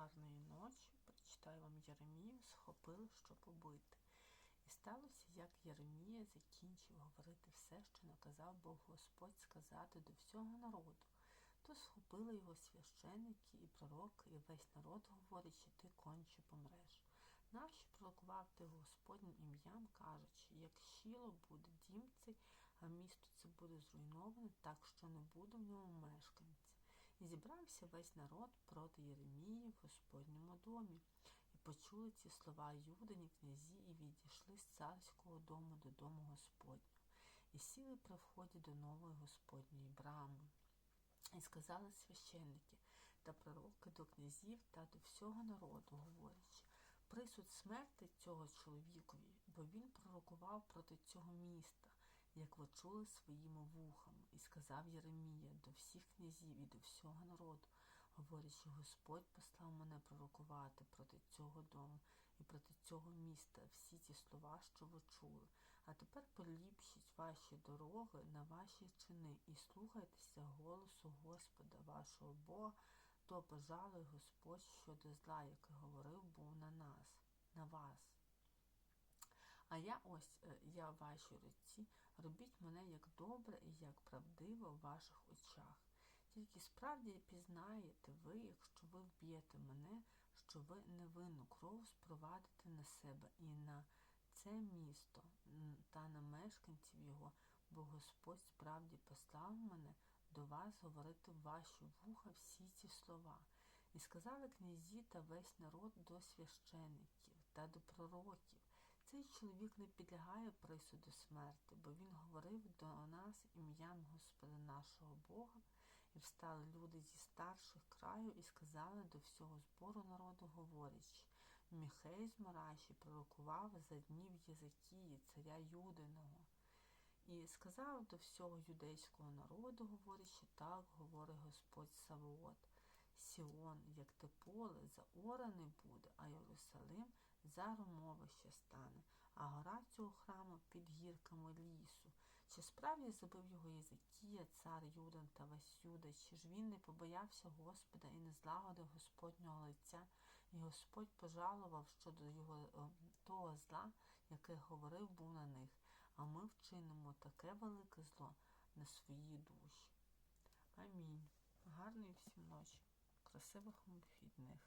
гарної ночі. Прочитаю вам Єремію, схопили, щоб убити. І сталося, як Єремія закінчив говорити все, що наказав Бог Господь сказати до всього народу. То схопили його священики і пророки, і весь народ говорить, що ти конче помреш. Нащо пророкував ти Господнім ім'ям, кажучи, як щіло буде дім цей, а місто це буде зруйноване, так що не буде в ньому мешканців. І зібрався весь народ проти Єремії Господньому домі. І почули ці слова юдині князі, і відійшли з царського дому до дому Господнього, і сіли при вході до нової Господньої брами. І сказали священники та пророки до князів та до всього народу, говорячи, присуд смерти цього чоловікові, бо він пророкував проти цього міста, як ви чули своїми вухами, і сказав Єремія до всіх князів і до всього народу, говорячи, Господь послав мене пророкувати проти цього дому і проти цього міста всі ті слова, що ви чули. А тепер поліпшіть ваші дороги на ваші чини і слухайтеся голосу Господа вашого Бога, то пожалуй Господь щодо зла, який говорив був на нас, на вас. А я ось е, я в вашій руці, робіть мене як добре і як правдиво в ваших очах. Тільки справді пізнаєте ви, якщо ви вб'єте мене, що ви невинну кров спровадите на себе і на це місто та на мешканців його, бо Господь справді послав мене до вас говорити в ваші вуха всі ці слова. І сказали князі та весь народ до священиків та до пророків. Цей чоловік не підлягає присуду смерти, бо він говорив до нас ім'ям Господа нашого Бога, і встали люди зі старших краю і сказали до всього збору народу, говорячи, Міхей з Мараші пророкував за днів Єзикії, царя Юдиного. І сказав до всього юдейського народу, говорячи, так говорить Господь Савоот. Сіон, як те поле, заораний буде, а Єрусалим за ромовище стане, а гора цього храму під гірками лісу. Чи справді забив його Єзикія, цар Юдан та весь Юда, чи ж він не побоявся Господа і не злагодив Господнього лиця, і Господь пожалував щодо його того зла, яке говорив був на них, а ми вчинимо таке велике зло на свої душі. Амінь. Гарної всім ночі, красивих вихідних.